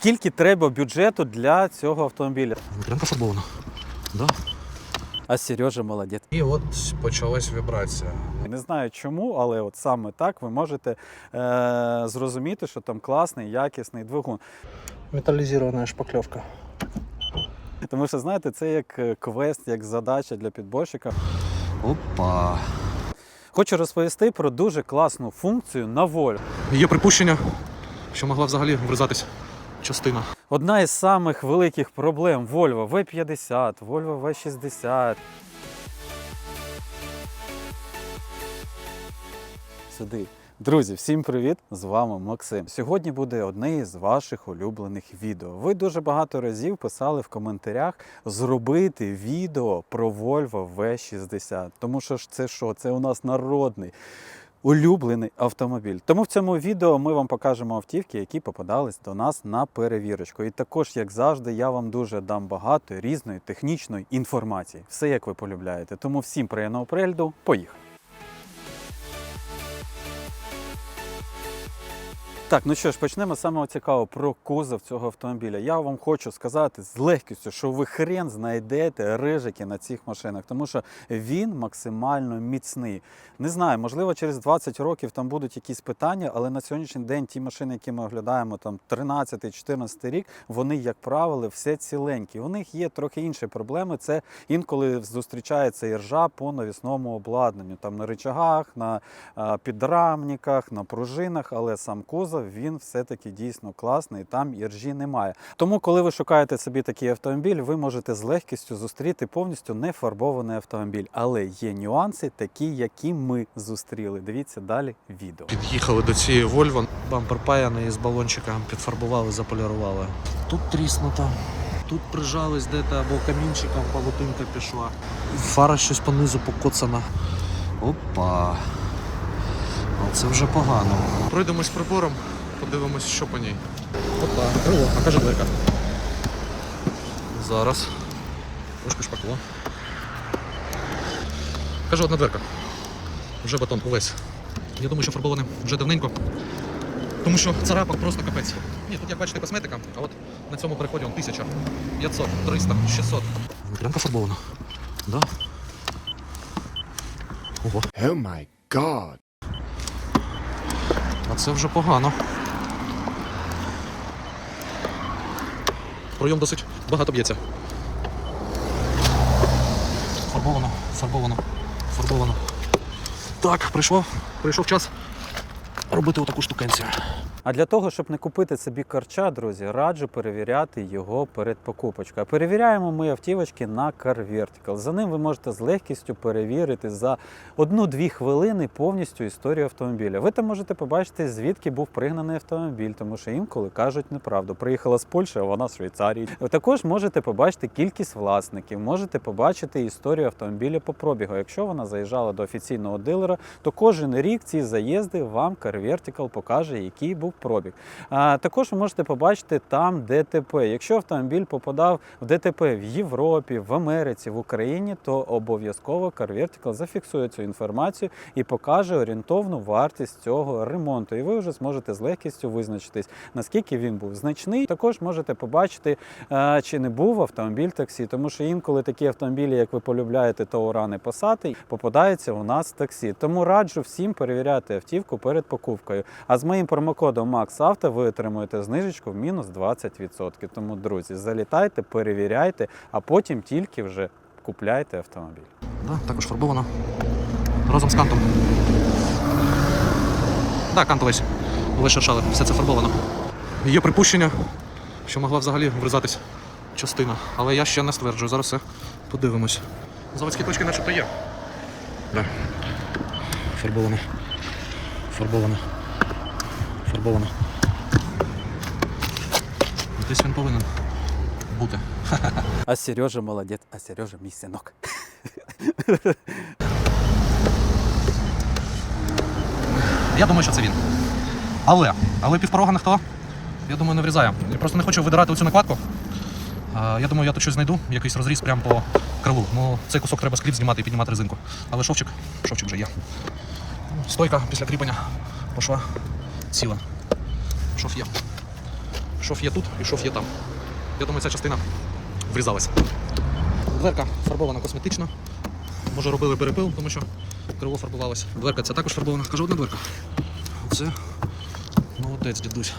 Скільки треба бюджету для цього автомобіля? Прям пофарбовано. Да. А Сережа молодець. І от почалась вібрація. Не знаю чому, але от саме так ви можете е- зрозуміти, що там класний, якісний двигун. Металлизированная шпаклевка. Тому що, знаєте, це як е, квест, як задача для підборщика. Опа. Хочу розповісти про дуже класну функцію на Volvo. Є припущення, що могла взагалі врізатись частина. Одна із самих великих проблем Volvo V50, Volvo V60. Сюди. Друзі, всім привіт! З вами Максим. Сьогодні буде одне із ваших улюблених відео. Ви дуже багато разів писали в коментарях зробити відео про Volvo V60. Тому що ж це що? Це у нас народний улюблений автомобіль. Тому в цьому відео ми вам покажемо автівки, які попадались до нас на перевірочку. І також, як завжди, я вам дуже дам багато різної технічної інформації. Все як ви полюбляєте. Тому всім приємного перегляду. Поїхали! Так, ну що ж, почнемо з самого цікавого про кузов цього автомобіля. Я вам хочу сказати з легкістю, що ви хрен знайдете рижики на цих машинах, тому що він максимально міцний. Не знаю, можливо, через 20 років там будуть якісь питання, але на сьогоднішній день ті машини, які ми оглядаємо, там 13-14 рік, вони, як правило, все ціленькі. У них є трохи інші проблеми. Це інколи зустрічається іржа по навісному обладнанню, там на рычагах, на підрамниках, на пружинах, але сам кузов він все-таки дійсно класний, там іржі немає. Тому, коли ви шукаєте собі такий автомобіль, ви можете з легкістю зустріти повністю нефарбований автомобіль. Але є нюанси, такі, які ми зустріли. Дивіться далі відео. Під'їхали до цієї Вольво. Бампер паяний з балончика підфарбували, заполірували. Тут тріснуто. Тут прижались де-то або камінчиком павутинка пішла. Фара щось понизу покоцана. Опа. А це вже погано. Пройдемось прибором, подивимось, що по ній. Опа, крило, а каже дверка. Зараз. Трошки шпакло. Кажу, одна дверка. Вже батон увесь. Я думаю, що фарбоване вже давненько. Тому що царапок просто капець. Ні, тут як бачите косметика, а от на цьому переході он 1000, 500, 300, 600. Прям пофарбовано. Да. Ого. Oh my god. А це вже погано. Пройом досить багато б'ється. Фарбовано, фарбовано, фарбовано. Так, прийшов, прийшов час робити отаку штукенцію. А для того, щоб не купити собі карча, друзі, раджу перевіряти його перед покупочкою. Перевіряємо ми автівочки на Car Vertical. За ним ви можете з легкістю перевірити за одну-дві хвилини повністю історію автомобіля. Ви там можете побачити, звідки був пригнаний автомобіль, тому що інколи кажуть неправду. Приїхала з Польщі, а вона з Швейцарії. Ви також можете побачити кількість власників, можете побачити історію автомобіля по пробігу. Якщо вона заїжджала до офіційного дилера, то кожен рік ці заїзди вам Car Vertical покаже, який був пробіг. А, також ви можете побачити там ДТП. Якщо автомобіль попадав в ДТП в Європі, в Америці, в Україні, то обов'язково Car Vertical зафіксує цю інформацію і покаже орієнтовну вартість цього ремонту. І ви вже зможете з легкістю визначитись, наскільки він був значний. Також можете побачити, е, чи не був автомобіль таксі, тому що інколи такі автомобілі, як ви полюбляєте, Таурани Пасати, попадаються у нас в таксі. Тому раджу всім перевіряти автівку перед покупкою. А з моїм промокодом MAXAUTO ви отримуєте знижечку в мінус 20%. Тому, друзі, залітайте, перевіряйте, а потім тільки вже купляйте автомобіль. Да, також фарбовано. Разом з кантом. Да, кант весь. Весь все це фарбовано. Є припущення, що могла взагалі врізатись частина. Але я ще не стверджую, зараз все подивимось. Заводські точки начебто є. Да. Фарбовано. Фарбовано. Фарбовано. Десь він повинен бути. А Сережа молодець, а Сережа мій синок. Я думаю, що це він. Але, але півпорога ніхто, я думаю, не врізає. Я просто не хочу видирати оцю накладку. Я думаю, я тут щось знайду, якийсь розріз прямо по крилу. Ну, цей кусок треба скріп знімати і піднімати резинку. Але шовчик, шовчик вже є. Стойка після кріплення пішла ціла. Шов є. Шов є тут і шов є там. Я думаю, ця частина врізалась. Дверка фарбована косметично. Може робили перепил, тому що криво фарбувалося. Дверка ця також фарбована. Кажу, одна дверка. Це молодець, дідусь.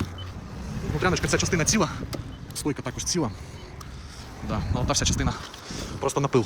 Внутряночка ця частина ціла. Стойка також ціла. Да, ну, та вся частина просто напил.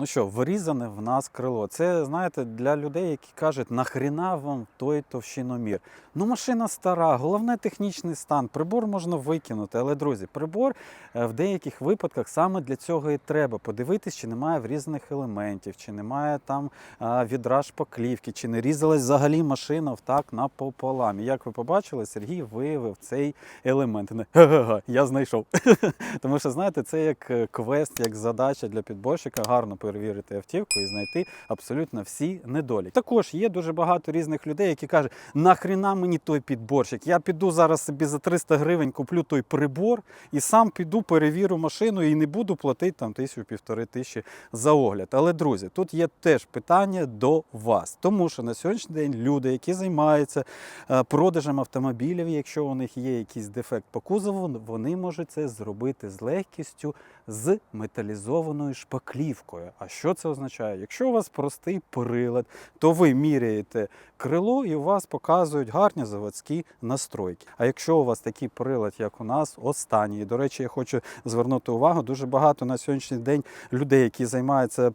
Ну що, вирізане в нас крило. Це, знаєте, для людей, які кажуть, нахріна вам той товщиномір. Ну, машина стара, головне технічний стан. Прибор можна викинути. Але, друзі, прибор е, в деяких випадках саме для цього і треба. Подивитись, чи немає врізаних елементів, чи немає там а, відра шпаклівки, чи не різалась взагалі машина так напополам. І як ви побачили, Сергій виявив цей елемент. Не, «Га-га-га, я знайшов. Тому що, знаєте, це як е, квест, як задача для підборщика гарно перевірити автівку і знайти абсолютно всі недоліки. Також є дуже багато різних людей, які кажуть, нахріна мені той підборщик. Я піду зараз собі за 300 гривень куплю той прибор і сам піду перевірю машину і не буду платити там тисячу півтори тисячі за огляд. Але друзі, тут є теж питання до вас, тому що на сьогоднішній день люди, які займаються е, продажем автомобілів, якщо у них є якийсь дефект по кузову, вони можуть це зробити з легкістю з металізованою шпаклівкою. А що це означає? Якщо у вас простий прилад, то ви міряєте крило і у вас показують гарні заводські настройки. А якщо у вас такий прилад, як у нас, останній, до речі, я хочу звернути увагу, дуже багато на сьогоднішній день людей, які займаються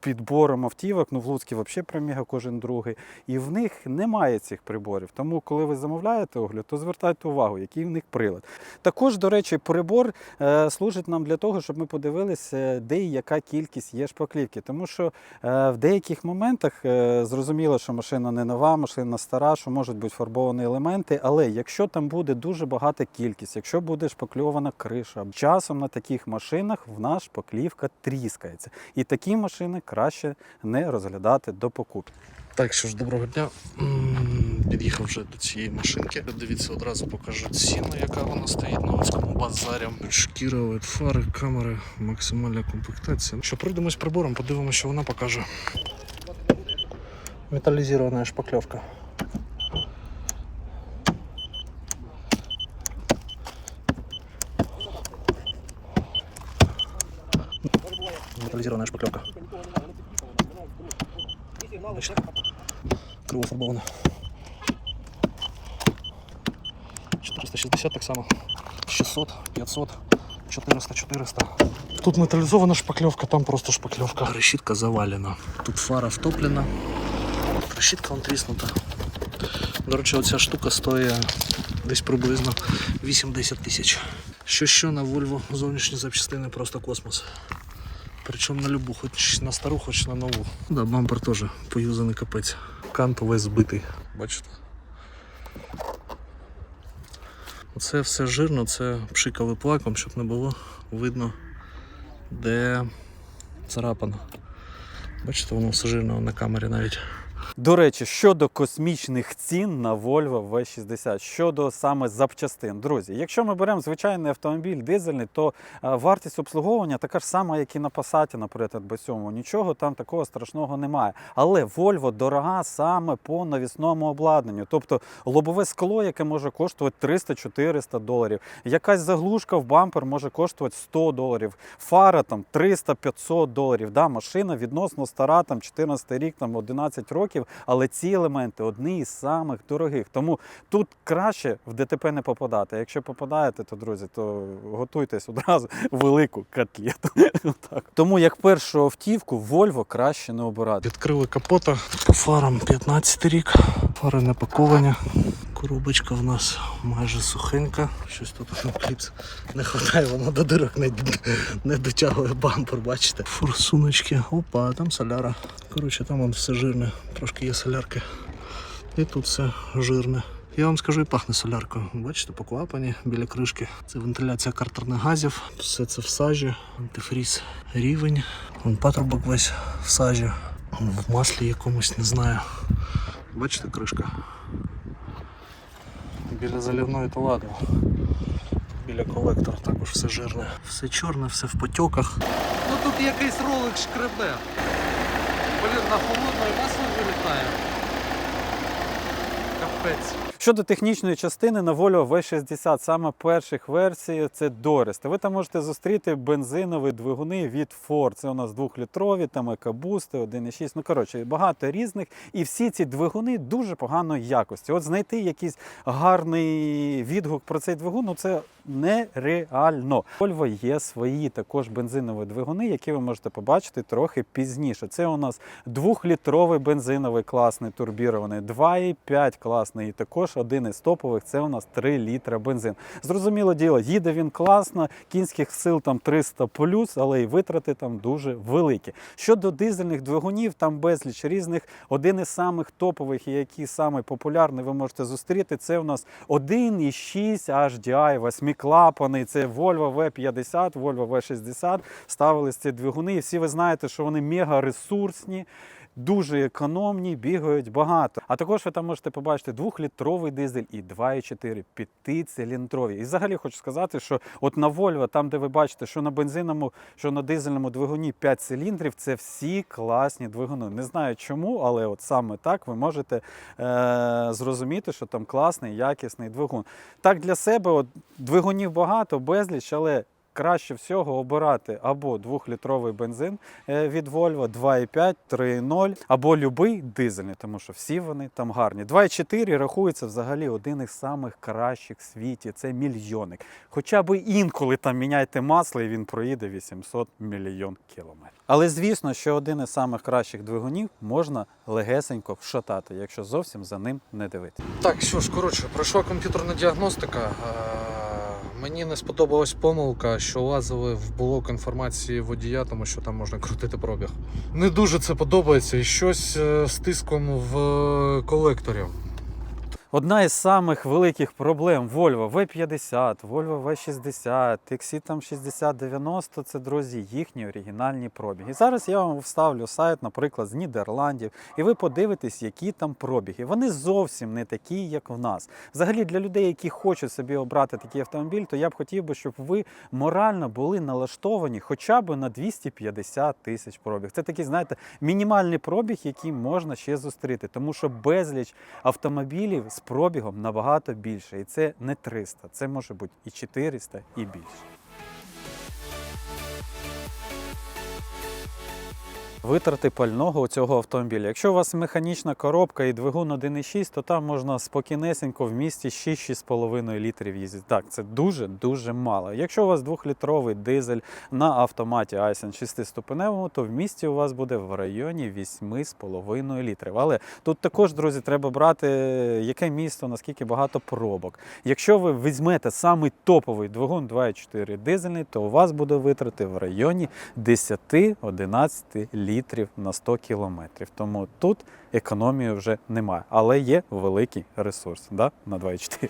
підбором автівок, ну в Луцькі взагалі проміга кожен другий, і в них немає цих приборів. Тому, коли ви замовляєте огляд, то звертайте увагу, який в них прилад. Також, до речі, прибор е, служить нам для того, щоб ми подивилися, де і яка кількість є шпаклівки. Тому що е, в деяких моментах е, зрозуміло, що машина не нова, машина стара, що можуть бути фарбовані елементи. Але якщо там буде дуже багата кількість, якщо буде шпакльована криша, часом на таких машинах в нас шпаклівка тріскається. І такі машини краще не розглядати до покупки. Так, що ж, доброго дня. Під'їхав вже до цієї машинки. Дивіться, одразу покажу ціну, яка вона стоїть на Луцькому базарі. Шкіра, LED фари, камери, максимальна комплектація. Що пройдемось прибором, подивимося, що вона покаже. Металлизированная шпаклевка. Металлизированная шпаклевка. Значит, криво фарбована. 460 так само. 600, 500, 400, 400. Тут металлизована шпаклевка, там просто шпаклевка. Решітка завалена. Тут фара втоплена. Решітка вон тріснута. До речі, оця штука стоїть десь приблизно 8-10 тисяч. Що що на Volvo зовнішні запчастини просто космос. Причому на любу, хоч на стару, хоч на нову. Да, бампер теж поюзаний капець. Кант увесь збитий. Бачите? Оце все жирно, це пшикали плаком, щоб не було видно, де царапано. Бачите, воно все жирно на камері навіть. До речі, щодо космічних цін на Volvo V60, щодо саме запчастин, друзі, якщо ми беремо звичайний автомобіль дизельний, то е, вартість обслуговування така ж сама, як і на Passat, наприклад, без цьому. Нічого там такого страшного немає. Але Volvo дорога саме по навісному обладнанню. Тобто лобове скло, яке може коштувати 300-400 доларів. Якась заглушка в бампер може коштувати 100 доларів. Фара там 300-500 доларів. Да, машина відносно стара, там 14 рік, там 11 років, але ці елементи одні із самих дорогих. Тому тут краще в ДТП не попадати. Якщо попадаєте, то друзі, то готуйтесь одразу велику котлету. Так. Тому як першу автівку Volvo краще не обирати. Відкрили капота по фарам 15 рік. Фари не паковані. Коробочка в нас майже сухенька. Щось тут ну, кліпс не вистачає, воно до дирок не, не дотягує бампер, бачите. Форсуночки. Опа, там соляра. Коротше, там вон все жирне, трошки є солярки. І тут все жирне. Я вам скажу, і пахне соляркою. Бачите, по клапані біля кришки. Це вентиляція картерних газів. Все це в сажі, антифріз рівень. Вон патрубок весь в сажі. В маслі якомусь не знаю. Бачите, кришка. Біля заливної то ладно. Біля колектора також все жирне. Все чорне, все в потьоках. Ну тут якийсь ролик шкребе. Блін, на холодної масло вилітає. Капець. Щодо технічної частини на Volvo V60, саме перших версій це Дорести. Ви там можете зустріти бензинові двигуни від Ford. Це у нас двохлітрові, там екобусти, 1,6. Ну коротше, багато різних. І всі ці двигуни дуже поганої якості. От знайти якийсь гарний відгук про цей двигун, ну це нереально. Volvo є свої також бензинові двигуни, які ви можете побачити трохи пізніше. Це у нас двохлітровий бензиновий класний турбірований, 2,5 класний, і також один із топових це у нас 3 літра бензин. Зрозуміло діло, їде він класно, кінських сил там 300 плюс, але і витрати там дуже великі. Щодо дизельних двигунів, там безліч різних. Один із самих топових і який самий популярний ви можете зустріти. Це у нас 1,6 HDI, восьмиклапаний. Це Volvo V50, Volvo V60. Ставились ці двигуни. І всі ви знаєте, що вони мега ресурсні. Дуже економні, бігають багато. А також ви там можете побачити двохлітровий дизель і 2,4 п'ятициліндрові. І взагалі хочу сказати, що от на Volvo, там де ви бачите, що на бензинному, що на дизельному двигуні 5 циліндрів, це всі класні двигуни. Не знаю чому, але от саме так ви можете е- зрозуміти, що там класний, якісний двигун. Так для себе от, двигунів багато, безліч, але краще всього обирати або 2-літровий бензин е, від Volvo 2,5, 3,0, або любий дизельний, тому що всі вони там гарні. 2,4 рахується взагалі один із самих кращих в світі. Це мільйонник. Хоча б інколи там міняйте масло, і він проїде 800 мільйон кілометрів. Але звісно, що один із самих кращих двигунів можна легесенько вшатати, якщо зовсім за ним не дивитися. Так, що ж, коротше, пройшла комп'ютерна діагностика. Мені не сподобалась помилка, що лазили в блок інформації водія, тому що там можна крутити пробіг. Не дуже це подобається і щось е, з тиском в е, колекторі. Одна із самих великих проблем Volvo V50, Volvo V60, XC там 6090 це, друзі, їхні оригінальні пробіги. Зараз я вам вставлю сайт, наприклад, з Нідерландів, і ви подивитесь, які там пробіги. Вони зовсім не такі, як в нас. Взагалі, для людей, які хочуть собі обрати такий автомобіль, то я б хотів би, щоб ви морально були налаштовані хоча б на 250 тисяч пробіг. Це такий, знаєте, мінімальний пробіг, який можна ще зустріти, тому що безліч автомобілів з пробігом набагато більше. І це не 300, це може бути і 400, і більше. Витрати пального у цього автомобіля. Якщо у вас механічна коробка і двигун 1,6, то там можна спокійнесенько в місті 6-6,5 літрів їздити. Так, це дуже-дуже мало. Якщо у вас 2-літровий дизель на автоматі Айсен 6-ступеневому, то в місті у вас буде в районі 8,5 літрів. Але тут також, друзі, треба брати, яке місто, наскільки багато пробок. Якщо ви візьмете самий топовий двигун 2,4 дизельний, то у вас буде витрати в районі 10-11 літрів на 100 кілометрів. Тому тут економії вже немає, але є великий ресурс да? на 2,4.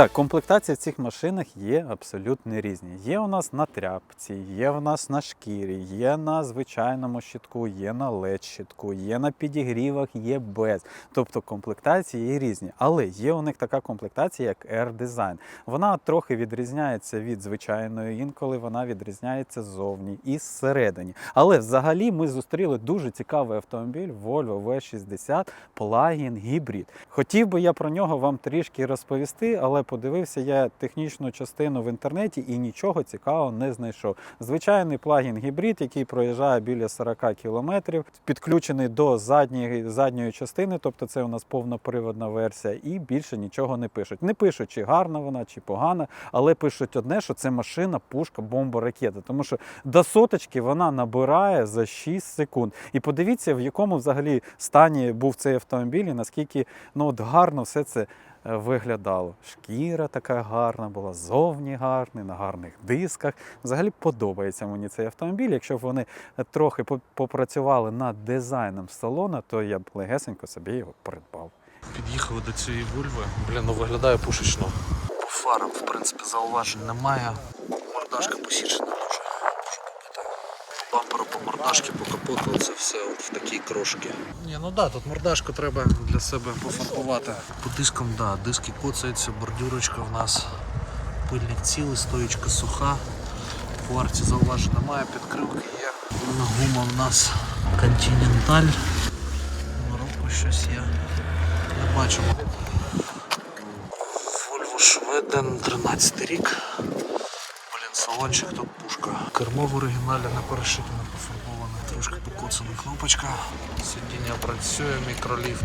Так, комплектація в цих машинах є абсолютно різні. Є у нас на тряпці, є у нас на шкірі, є на звичайному щитку, є на led щитку, є на підігрівах, є без. Тобто комплектації є різні. Але є у них така комплектація, як Air Design. Вона трохи відрізняється від звичайної, інколи вона відрізняється ззовні і зсередині. Але взагалі ми зустріли дуже цікавий автомобіль Volvo V60 Plug-in Hybrid. Хотів би я про нього вам трішки розповісти, але подивився я технічну частину в інтернеті і нічого цікавого не знайшов. Звичайний плагін гібрид, який проїжджає біля 40 кілометрів, підключений до задньої, задньої частини, тобто це у нас повноприводна версія, і більше нічого не пишуть. Не пишуть, чи гарна вона, чи погана, але пишуть одне, що це машина, пушка, бомба, ракета. Тому що до соточки вона набирає за 6 секунд. І подивіться, в якому взагалі стані був цей автомобіль, і наскільки ну, от гарно все це виглядало. Шкіра така гарна була, зовні гарний, на гарних дисках. Взагалі подобається мені цей автомобіль. Якщо б вони трохи попрацювали над дизайном салона, то я б легесенько собі його придбав. Під'їхали до цієї вульви. Блін, ну виглядає пушечно. По фарам, в принципі, зауважень немає. Мордашка посічена. Бамперу по мордашки, по капоту, це все от в такій крошки. Ні, ну да, тут мордашку треба для себе пофарбувати. По дискам, да, диски коцаються, бордюрочка в нас. Пильник цілий, стоїчка суха. По арці зауважень немає, підкривки є. На гума в нас Continental. щось я не бачу. Volvo Шведен, 13 рік. Салончик тут пушка. Кермо в оригіналі не перешите, пофарбоване. Трошки покоцана кнопочка. Сидіння працює, мікроліфт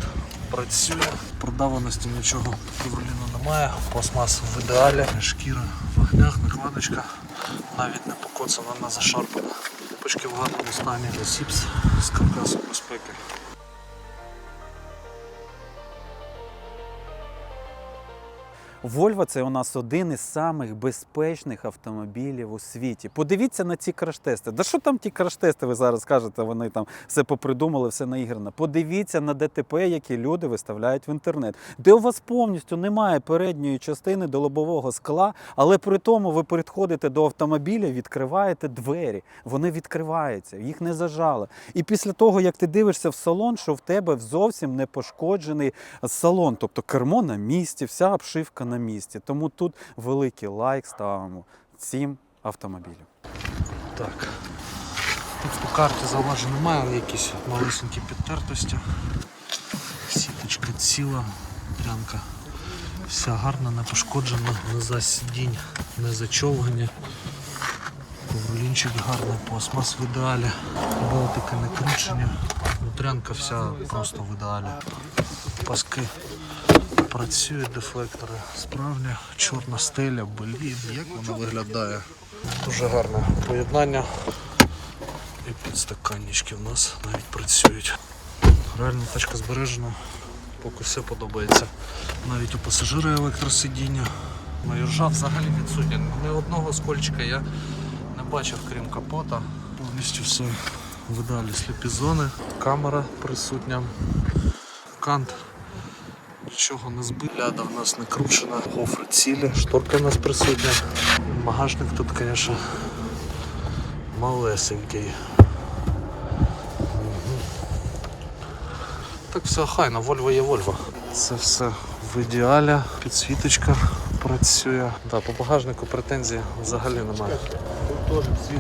працює. Продаваності нічого в немає. Пластмас в ідеалі. Шкіра в огнях, накладочка. Навіть не покоцана, не зашарпана. Кнопочки в гарному стані. Сіпс з каркасом безпеки. Volvo це у нас один із самих безпечних автомобілів у світі. Подивіться на ці краш-тести. Да що там ті краш-тести, ви зараз кажете, вони там все попридумали, все наіграно. Подивіться на ДТП, які люди виставляють в інтернет, де у вас повністю немає передньої частини до лобового скла, але при тому ви підходите до автомобіля, відкриваєте двері. Вони відкриваються, їх не зажали. І після того, як ти дивишся в салон, що в тебе зовсім не пошкоджений салон, тобто кермо на місці, вся обшивка на місці. Тому тут великий лайк ставимо цим автомобілям. Так. Тут по карті зауважень немає, але якісь малесенькі підтертості. Сіточка ціла, прянка вся гарна, не пошкоджена, не за сидінь, не зачовгані. Ковролінчик гарний, пластмас в ідеалі, болтики не кручені, внутрянка вся просто в ідеалі. Паски працюють, дефлектори справні, чорна стеля, блін, як вона виглядає. Дуже гарне поєднання. І підстаканнички в нас навіть працюють. Реально тачка збережена, поки все подобається. Навіть у пасажира електросидіння. На юржа взагалі відсутня. Ні одного скольчика я не бачив, крім капота. Повністю все в ідеалі сліпі зони. Камера присутня. Кант. Нічого не збит. Ляда в нас не кручена. Гофри цілі, шторка в нас присутня. Багажник тут, звісно, малесенький. Так все хайно, Volvo є Volvo. Це все в ідеалі, підсвіточка працює. Да, по багажнику претензій взагалі немає. Тут теж всі,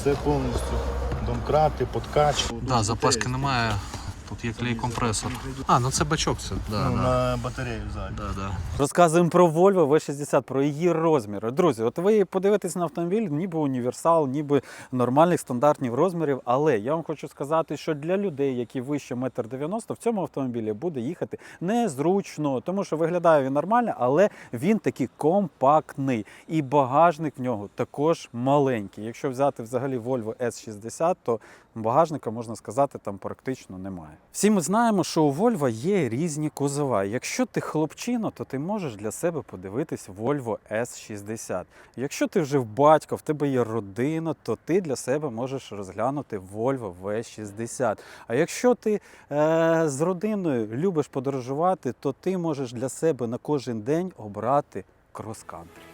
все повністю. Домкрати, подкач. Да, запаски немає. Тут є клей компресор. А, ну це бачок це. Да, Ну, да. на батарею ззаді. Да, да. Розказуємо про Volvo V60, про її розміри. Друзі, от ви подивитесь на автомобіль, ніби універсал, ніби нормальних стандартних розмірів. Але я вам хочу сказати, що для людей, які вище 1,90 м, в цьому автомобілі буде їхати незручно, тому що виглядає він нормально, але він такий компактний. І багажник в нього також маленький. Якщо взяти взагалі Volvo S60, то багажника можна сказати там практично немає. Всі ми знаємо, що у Volvo є різні кузова. Якщо ти хлопчина, то ти можеш для себе подивитись Volvo S60. Якщо ти вже в батько, в тебе є родина, то ти для себе можеш розглянути Volvo V60. А якщо ти е, з родиною любиш подорожувати, то ти можеш для себе на кожен день обрати крос-кантрі.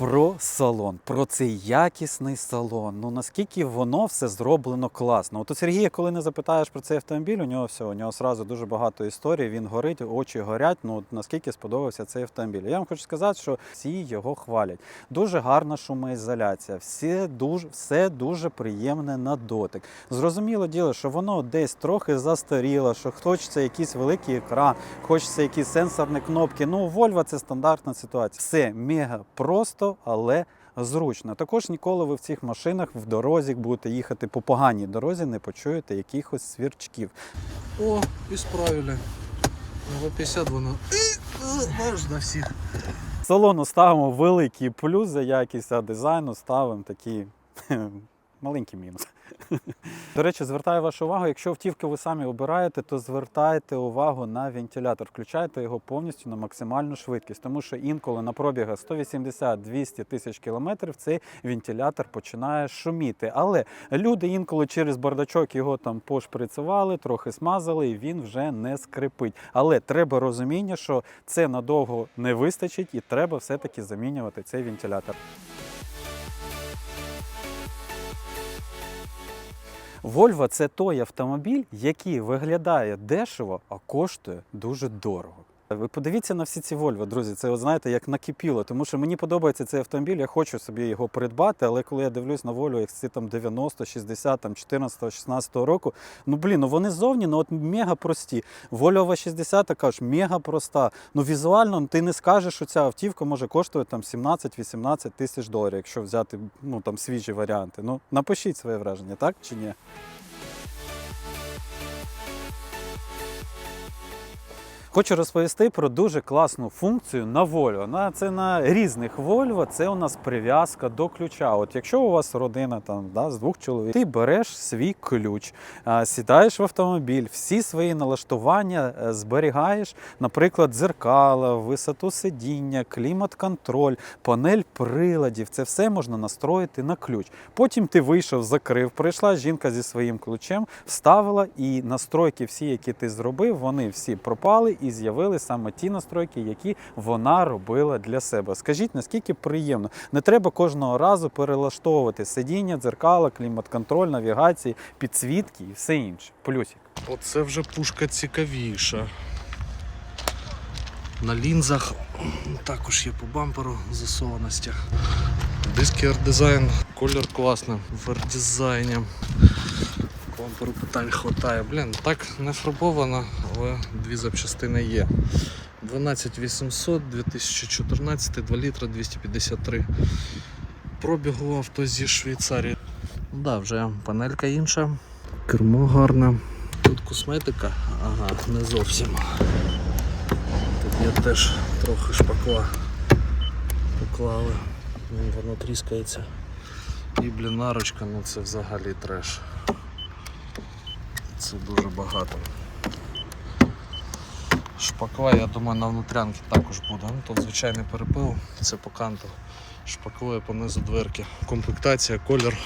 Про салон, про цей якісний салон. Ну наскільки воно все зроблено класно. От у Сергія, коли не запитаєш про цей автомобіль, у нього все, у нього сразу дуже багато історій. Він горить, очі горять. Ну наскільки сподобався цей автомобіль. Я вам хочу сказати, що всі його хвалять. Дуже гарна шумоізоляція, все дуже, все дуже приємне на дотик. Зрозуміло діло, що воно десь трохи застаріло, що хочеться якийсь великий екран, хочеться якісь сенсорні кнопки. Ну, у Volvo це стандартна ситуація. Все мега просто, але зручно. Також ніколи ви в цих машинах в дорозі будете їхати по поганій дорозі, не почуєте якихось свірчків. О, і справили. На В50 воно на всіх. Салону ставимо великий плюс за якість, а дизайну ставимо такий маленький мінус. До речі, звертаю вашу увагу, якщо автівки ви самі обираєте, то звертайте увагу на вентилятор. Включайте його повністю на максимальну швидкість, тому що інколи на пробігах 180-200 тисяч кілометрів цей вентилятор починає шуміти. Але люди інколи через бардачок його там пошприцювали, трохи смазали, і він вже не скрипить. Але треба розуміння, що це надовго не вистачить, і треба все-таки замінювати цей вентилятор. Volvo – це той автомобіль, який виглядає дешево, а коштує дуже дорого. Ви подивіться на всі ці Volvo, друзі. Це, от, знаєте, як накипіло. Тому що мені подобається цей автомобіль, я хочу собі його придбати, але коли я дивлюсь на Volvo, як ці там 90, 60, там 14, 16 року, ну блін, ну вони ззовні ну, от мега прості. Volvo V60 така мега проста. Ну візуально ну, ти не скажеш, що ця автівка може коштувати там 17-18 тисяч доларів, якщо взяти ну, там, свіжі варіанти. Ну, напишіть своє враження, так чи ні? Хочу розповісти про дуже класну функцію на Volvo. На це на різних Volvo. Це у нас прив'язка до ключа. От якщо у вас родина там да, з двох чоловік, ти береш свій ключ, сідаєш в автомобіль, всі свої налаштування е, зберігаєш, наприклад, дзеркала, висоту сидіння, клімат-контроль, панель приладів. Це все можна настроїти на ключ. Потім ти вийшов, закрив, прийшла жінка зі своїм ключем, вставила і настройки, всі, які ти зробив, вони всі пропали і з'явили саме ті настройки, які вона робила для себе. Скажіть, наскільки приємно. Не треба кожного разу перелаштовувати сидіння, дзеркала, клімат-контроль, навігації, підсвітки і все інше. Плюсик. Оце вже пушка цікавіша. На лінзах також є по бамперу засованостях. Диски R-Design, колір класний в R-дизайні. Бамперу питань хватає. Блін, так не фарбовано, але дві запчастини є. 12800, 2014, 2 літра 253. Пробігу авто зі Швейцарії. Да, вже панелька інша. Кермо гарне. Тут косметика, ага, не зовсім. Тут є теж трохи шпакла поклали. Воно тріскається. І блінарочка, ну це взагалі треш. Це дуже багато. Шпакла, я думаю, на внутрянки також буде. Ну, тут звичайний перепил, це по канту. Шпаклує понизу дверки. Комплектація, колір.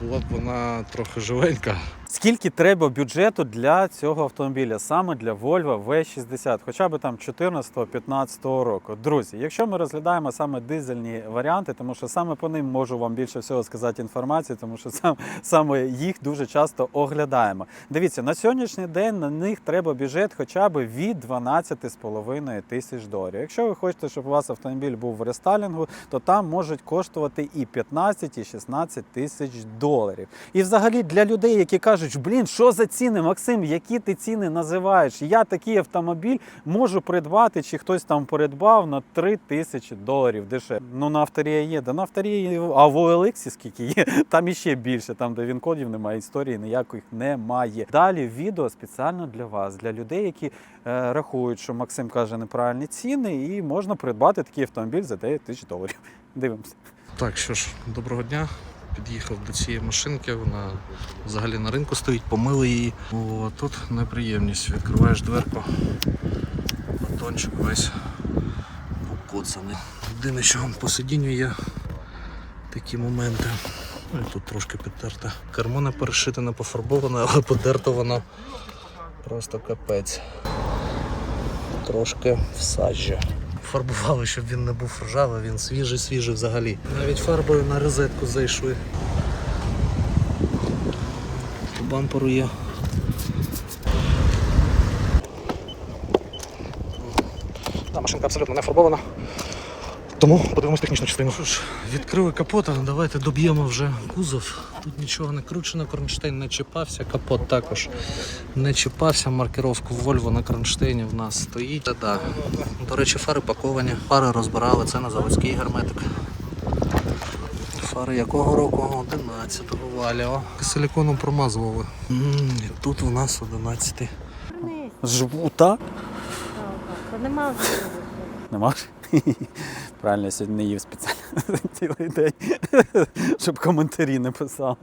Була б вона трохи живенька, Скільки треба бюджету для цього автомобіля, саме для Volvo V60, хоча б там 14-15 року. Друзі, якщо ми розглядаємо саме дизельні варіанти, тому що саме по ним можу вам більше всього сказати інформацію, тому що сам саме їх дуже часто оглядаємо. Дивіться, на сьогоднішній день на них треба бюджет хоча б від 12,5 тисяч доларів. Якщо ви хочете, щоб у вас автомобіль був в рестайлінгу, то там можуть коштувати і 15, і 16 тисяч доларів. І взагалі для людей, які кажуть, блін, що за ціни, Максим, які ти ціни називаєш? Я такий автомобіль можу придбати, чи хтось там придбав на 3 тисячі доларів дешевше. Ну на авторія є, да на авторія, а в OLX скільки є, там іще більше, там де він кодів немає, історії ніяких немає. Далі відео спеціально для вас, для людей, які е, рахують, що Максим каже неправильні ціни, і можна придбати такий автомобіль за 9 тисяч доларів. Дивимося. Так, що ж, доброго дня. Під'їхав до цієї машинки, вона взагалі на ринку стоїть, помили її. О, тут неприємність. Відкриваєш дверку, батончик весь покоцаний. Єдине, що по сидінню є такі моменти. Ну і тут трошки підтерте. Кермо не перешите, не пофарбоване, але подерто воно просто капець. Трошки в сажі. Фарбували, щоб він не був ржавий, він свіжий, свіжий взагалі. Навіть фарбою на розетку зайшли. По бамперу є. Та, машинка абсолютно не фарбована. Тому подивимось технічну частину. Що ж, відкрили капота, давайте доб'ємо вже кузов. Тут нічого не кручено, кронштейн не чіпався, капот також не чіпався. Маркировку Volvo на кронштейні в нас стоїть. Та-да. До речі, фари паковані, фари розбирали, це на заводський герметик. Фари якого року? 11-го валіо. Силіконом промазували. М, І тут у нас 11 З жгута? То нема. Нема? Правильно, я сьогодні не їв спеціально цілий день, щоб коментарі не писали.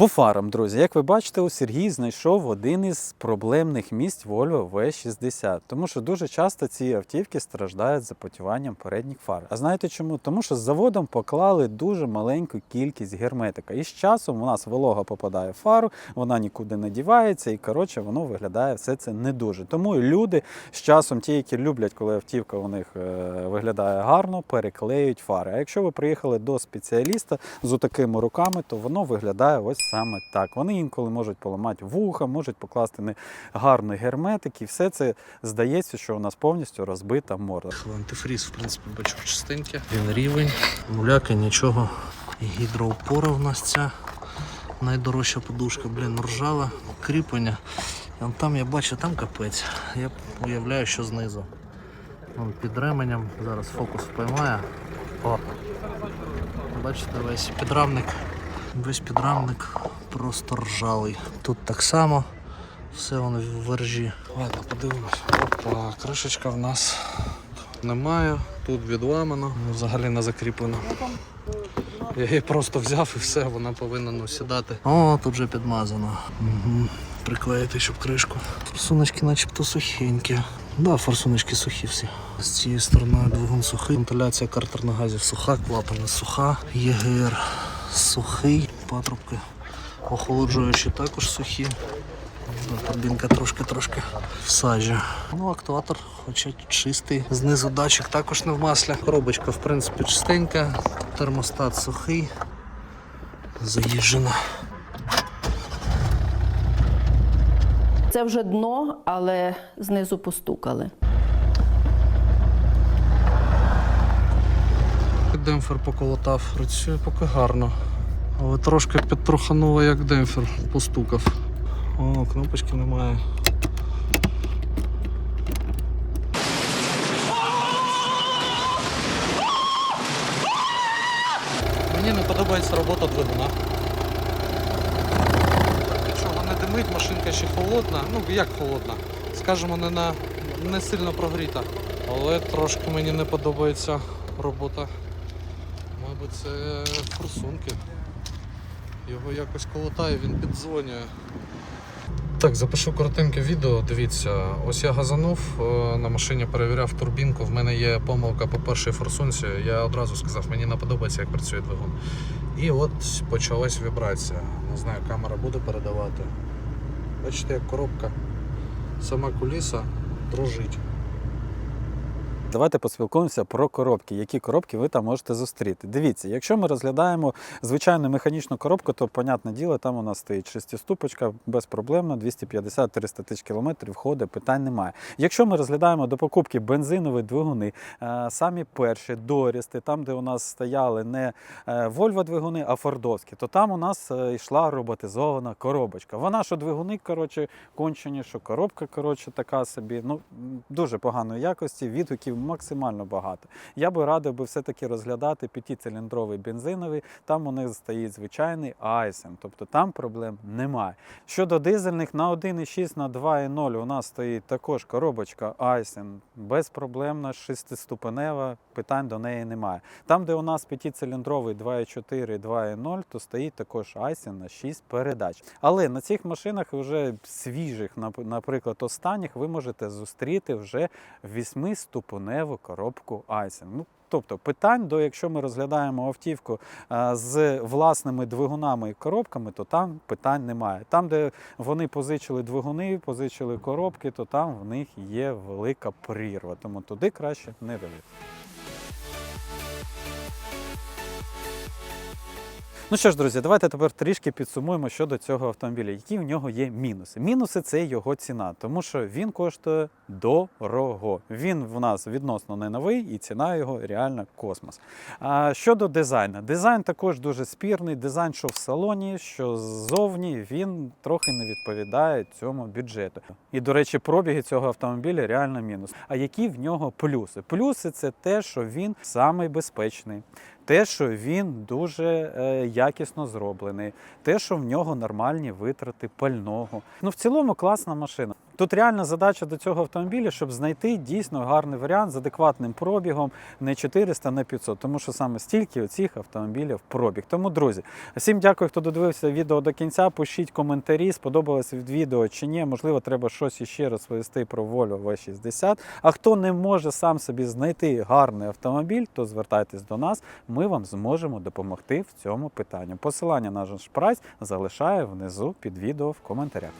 По фарам, друзі, як ви бачите, у Сергій знайшов один із проблемних місць Volvo V60. Тому що дуже часто ці автівки страждають запотіванням передніх фар. А знаєте чому? Тому що з заводом поклали дуже маленьку кількість герметика. І з часом у нас волога попадає в фару, вона нікуди не дівається, і коротше воно виглядає все це не дуже. Тому люди з часом, ті, які люблять, коли автівка у них е, виглядає гарно, переклеюють фари. А якщо ви приїхали до спеціаліста з отакими руками, то воно виглядає ось саме так. Вони інколи можуть поламати вуха, можуть покласти негарний герметик, і все це здається, що у нас повністю розбита морда. Антифріз, в принципі, бачу чистеньке. Він рівень, муляки, нічого. Гідроопора в нас ця найдорожча подушка, блін, ржава, кріплення. Там я бачу, там капець. Я уявляю, що знизу. Під ременем, зараз фокус впіймає. О! Бачите, весь підрамник. Весь підрамник просто ржавий. Тут так само. Все воно в вержі. Ладно, подивимось. Опа, кришечка в нас немає. Тут відламано, взагалі не закріплено. Я її просто взяв і все, вона повинна ну, сідати. О, тут вже підмазано. Угу. Приклеїти, щоб кришку. Форсуночки начебто сухенькі. Да, форсуночки сухі всі. З цієї сторони двигун сухий. Вентиляція картер на газі суха, клапана суха. ЄГР сухий, патрубки охолоджуючі також сухі. Турбінка трошки-трошки в сажі. Ну, актуатор, хоча чистий. Знизу датчик також не в маслі. Коробочка, в принципі, чистенька. Термостат сухий. Заїжджена. Це вже дно, але знизу постукали. Демпфер поколотав, працює поки гарно. Але трошки підтрухануло, як демпфер постукав. О, кнопочки немає. Мені не подобається робота двигуна. Нічого не димить, машинка ще холодна. Ну як холодна? Скажімо, не, на, не сильно прогріта. Але трошки мені не подобається робота. Мабуть, це форсунки. Його якось колотає, він піддзвонює. Так, запишу коротеньке відео. Дивіться, ось я газанув е, на машині, перевіряв турбінку. В мене є помилка по першій форсунці. Я одразу сказав, мені не подобається, як працює двигун. І от почалась вібрація. Не знаю, камера буде передавати. Бачите, як коробка. Сама куліса дрожить. Давайте поспілкуємося про коробки. Які коробки ви там можете зустріти? Дивіться, якщо ми розглядаємо звичайну механічну коробку, то, понятне діло, там у нас стоїть шестиступочка безпроблемно, 250-300 тисяч кілометрів ходить, питань немає. Якщо ми розглядаємо до покупки бензинові двигуни, е, самі перші дорісти, там, де у нас стояли не е, Volvo двигуни, а фордовські, то там у нас е, йшла роботизована коробочка. Вона що двигуни, коротше, кончені, що коробка, коротше, така собі. Ну, дуже поганої якості, відгуків максимально багато. Я би радив би все-таки розглядати п'ятициліндровий бензиновий, там у них стоїть звичайний Айсен, тобто там проблем немає. Щодо дизельних на 1,6 на 2,0 у нас стоїть також коробочка Айсен, безпроблемна, шестиступенева, питань до неї немає. Там, де у нас п'ятициліндровий 2,4, 2,0, то стоїть також Айсен на 6 передач. Але на цих машинах вже свіжих, наприклад, останніх, ви можете зустріти вже 8-ступеневу коробку Айсен. Ну, Тобто питань до, якщо ми розглядаємо автівку з власними двигунами і коробками, то там питань немає. Там, де вони позичили двигуни, позичили коробки, то там в них є велика прірва. Тому туди краще не дивитися. Ну що ж, друзі, давайте тепер трішки підсумуємо щодо цього автомобіля, які в нього є мінуси. Мінуси це його ціна, тому що він коштує дорого. Він в нас відносно не новий, і ціна його реально космос. А щодо дизайну, дизайн також дуже спірний. Дизайн, що в салоні, що ззовні, він трохи не відповідає цьому бюджету. І, до речі, пробіги цього автомобіля реально мінус. А які в нього плюси? Плюси це те, що він самий безпечний те, що він дуже е, якісно зроблений, те, що в нього нормальні витрати пального. Ну, в цілому класна машина. Тут реальна задача до цього автомобіля, щоб знайти дійсно гарний варіант з адекватним пробігом, не 400, не 500, тому що саме стільки оцих автомобілів пробіг. Тому, друзі, всім дякую, хто додивився відео до кінця. Пишіть коментарі, сподобалось від відео чи ні. Можливо, треба щось іще розповісти про Volvo V60. А хто не може сам собі знайти гарний автомобіль, то звертайтесь до нас. Ми вам зможемо допомогти в цьому питанню. Посилання на наш прайс залишаю внизу під відео в коментарях.